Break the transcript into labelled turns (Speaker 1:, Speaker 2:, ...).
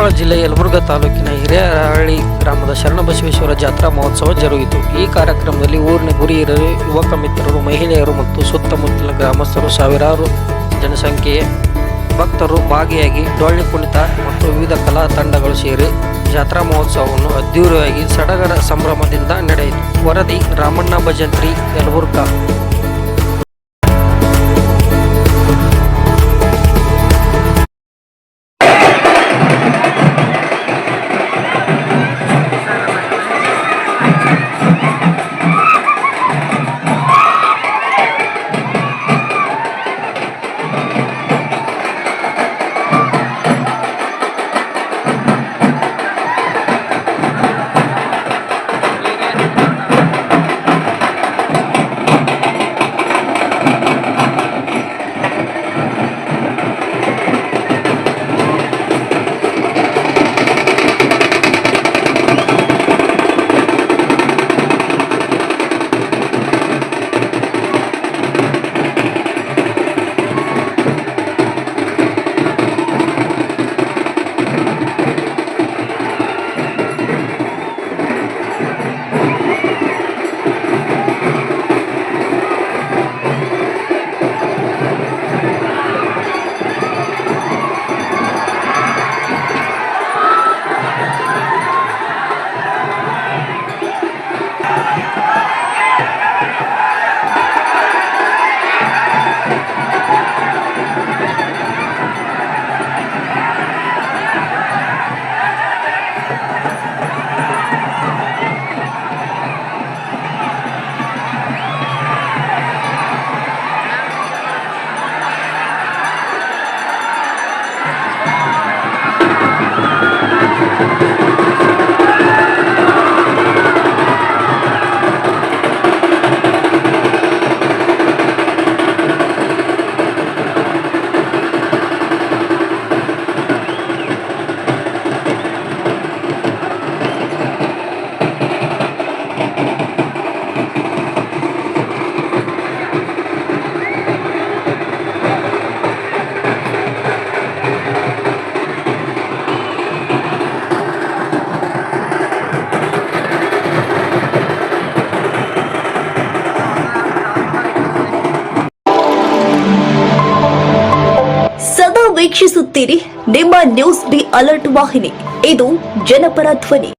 Speaker 1: ಕೊಪ್ಪಳ ಜಿಲ್ಲೆ ಯಲಬುರ್ಗಾ ತಾಲೂಕಿನ ಹಿರೇಹಳ್ಳಿ ಗ್ರಾಮದ ಶರಣಬಸವೇಶ್ವರ ಜಾತ್ರಾ ಮಹೋತ್ಸವ ಜರುಗಿತು. ಈ ಕಾರ್ಯಕ್ರಮದಲ್ಲಿ ಊರಿನ ಗುರಿಯರು ಯುವಕ ಮಿತ್ರರು, ಮಹಿಳೆಯರು ಮತ್ತು ಸುತ್ತಮುತ್ತಲಿನ ಗ್ರಾಮಸ್ಥರು ಸಾವಿರಾರು ಜನಸಂಖ್ಯೆಯ ಭಕ್ತರು ಭಾಗಿಯಾಗಿ ಡೊಳ್ಳಿ ಕುಣಿತ ಮತ್ತು ವಿವಿಧ ಕಲಾ ತಂಡಗಳು ಸೇರಿ ಜಾತ್ರಾ ಮಹೋತ್ಸವವನ್ನು ಅದ್ದೂರಿಯಾಗಿ ಸಡಗರ ಸಂಭ್ರಮದಿಂದ ನಡೆಯಿತು. ವರದಿ ರಾಮಣ್ಣ ಭಜಂತ್ರಿ ಯಲಬುರ್ಗಾ.
Speaker 2: Yeah. ವೀಕ್ಷಿಸುತ್ತೀರಿ ನಿಮ್ಮ ನ್ಯೂಸ್ ಬಿ ಅಲರ್ಟ್ ವಾಹಿನಿ. ಇದು ಜನಪರ ಧ್ವನಿ.